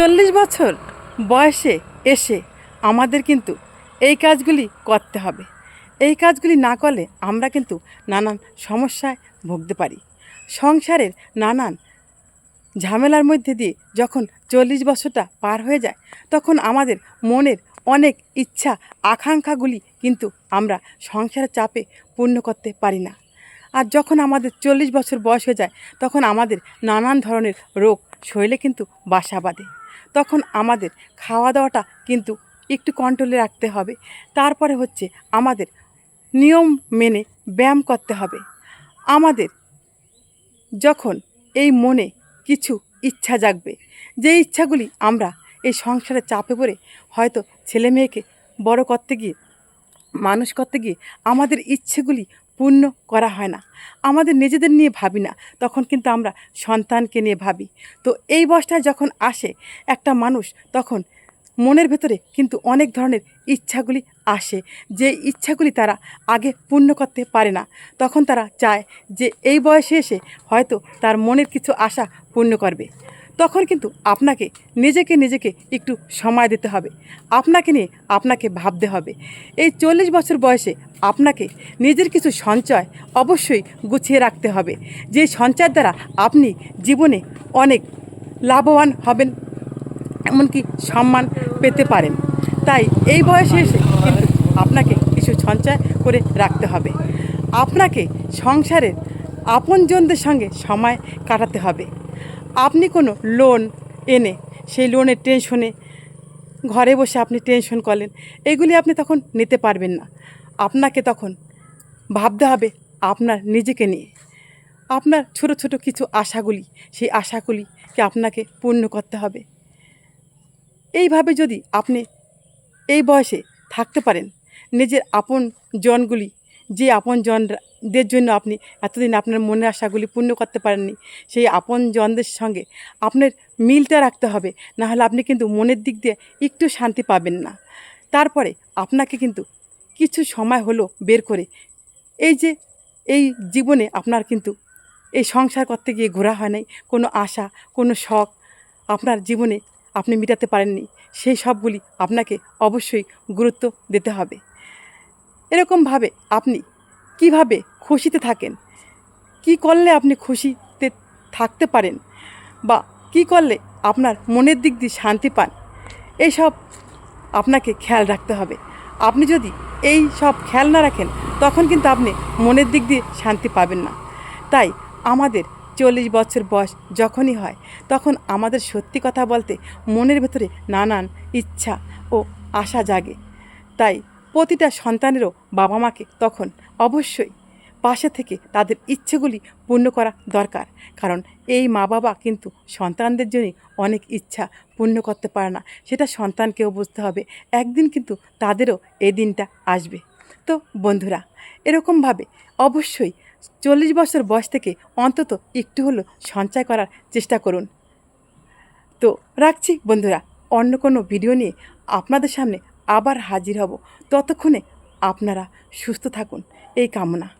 চল্লিশ বছর বয়সে এসে আমাদের কিন্তু এই কাজগুলি করতে হবে। এই কাজগুলি না করলে আমরা কিন্তু নানান সমস্যায় ভুগতে পারি। সংসারের নানান ঝামেলার মধ্যে দিয়ে যখন চল্লিশ বছরটা পার হয়ে যায়, তখন আমাদের মনের অনেক ইচ্ছা, আকাঙ্ক্ষাগুলি কিন্তু আমরা সংসারের চাপে পূর্ণ করতে পারি না। আর যখন আমাদের চল্লিশ বছর বয়স হয়ে যায়, তখন আমাদের নানান ধরনের রোগ শরীরে কিন্তু বাসা বাঁধে। তখন আমাদের খাওয়া দাওয়াটা কিন্তু একটু কন্ট্রোলে রাখতে হবে। তারপরে হচ্ছে আমাদের নিয়ম মেনে ব্যায়াম করতে হবে। আমাদের যখন এই মনে কিছু ইচ্ছা জাগবে, যে ইচ্ছাগুলি আমরা এই সংসারে চাপে পড়ে হয়তো ছেলে মেয়েকে বড় করতে গিয়ে, মানুষ করতে গিয়ে আমাদের ইচ্ছেগুলি পূর্ণ করা হয় না। আমাদের নিজেদের নিয়ে ভাবি না, তখন কিন্তু আমরা সন্তানকে নিয়ে ভাবি। তো এই বয়সটা যখন আসে একটা মানুষ, তখন মনের ভেতরে কিন্তু অনেক ধরনের ইচ্ছাগুলি আসে, যে ইচ্ছাগুলি তারা আগে পূর্ণ করতে পারে না। তখন তারা চায় যে এই বয়সে এসে হয়তো তার মনের কিছু আশা পূর্ণ করবে। তখন কিন্তু আপনাকে, নিজেকে নিজেকে একটু সময় দিতে হবে। আপনাকে নিয়ে আপনাকে ভাবতে হবে। এই চল্লিশ বছর বয়সে আপনাকে নিজের কিছু সঞ্চয় অবশ্যই গুছিয়ে রাখতে হবে। যে সঞ্চয়ের দ্বারা আপনি জীবনে অনেক লাভবান হবেন, এমনকি সম্মান পেতে পারেন। তাই এই বয়সে এসে কিন্তু আপনাকে কিছু সঞ্চয় করে রাখতে হবে। আপনাকে সংসারের আপনজনদের সঙ্গে সময় কাটাতে হবে। আপনি কোনো লোন এনে, সেই লোনের টেনশনে ঘরে বসে আপনি টেনশন করলেন, এগুলি আপনি তখন নিতে পারবেন না। আপনাকে তখন ভাবতে হবে আপনার নিজেকে নিয়ে। আপনার ছোট ছোট কিছু আশাগুলি, সেই আশাগুলিকে আপনাকে পূর্ণ করতে হবে। এইভাবে যদি আপনি এই বয়সে থাকতে পারেন, নিজের আপন জনগুলি যে আপন জনদের জন্য আপনি এতদিন আপনার মনের আশাগুলি পূর্ণ করতে পারেননি, সেই আপন জনদের সঙ্গে আপনার মিলটা রাখতে হবে, না হলে আপনি কিন্তু মনের দিক দিয়ে একটু শান্তি পাবেন না। তারপরে আপনাকে কিন্তু কিছু সময় হলো বের করে, এই যে এই জীবনে আপনার কিন্তু এই সংসার করতে গিয়ে ঘোরা হয় নাই, কোনো আশা, কোনো শখ আপনার জীবনে আপনি মেটাতে পারেননি, সেই সবগুলি আপনাকে অবশ্যই গুরুত্ব দিতে হবে। এরকমভাবে আপনি কীভাবে খুশিতে থাকেন? কি করলে আপনি খুশিতে থাকতে পারেন? বা কি করলে আপনার মনের দিক দিয়ে শান্তি পান? এইসব আপনাকে খেয়াল রাখতে হবে। আপনি যদি এই সব খেয়াল না রাখেন, তখন কিন্তু আপনি মনের দিক দিয়ে শান্তি পাবেন না। তাই আমাদের চল্লিশ বছর বয়স যখনই হয়, তখন আমাদের সত্যি কথা বলতে মনের ভেতরে নানান ইচ্ছা ও আশা জাগে। তাই প্রতিটা সন্তানেরও বাবা মাকে তখন অবশ্যই পাশে থেকে তাদের ইচ্ছেগুলি পূর্ণ করা দরকার। কারণ এই মা বাবা কিন্তু সন্তানদের জন্যই অনেক ইচ্ছা পূর্ণ করতে পারে না। সেটা সন্তানকেও বুঝতে হবে। একদিন কিন্তু তাদেরও এই দিনটা আসবে। তো বন্ধুরা, এরকমভাবে অবশ্যই চল্লিশ বছর বয়স থেকে অন্তত একটু হলেও সঞ্চয় করার চেষ্টা করুন। তো রাখছি বন্ধুরা, অন্য কোনো ভিডিও নিয়ে আপনাদের সামনে আবার হাজির হব। ততক্ষণে আপনারা সুস্থ থাকুন। এই কামনা।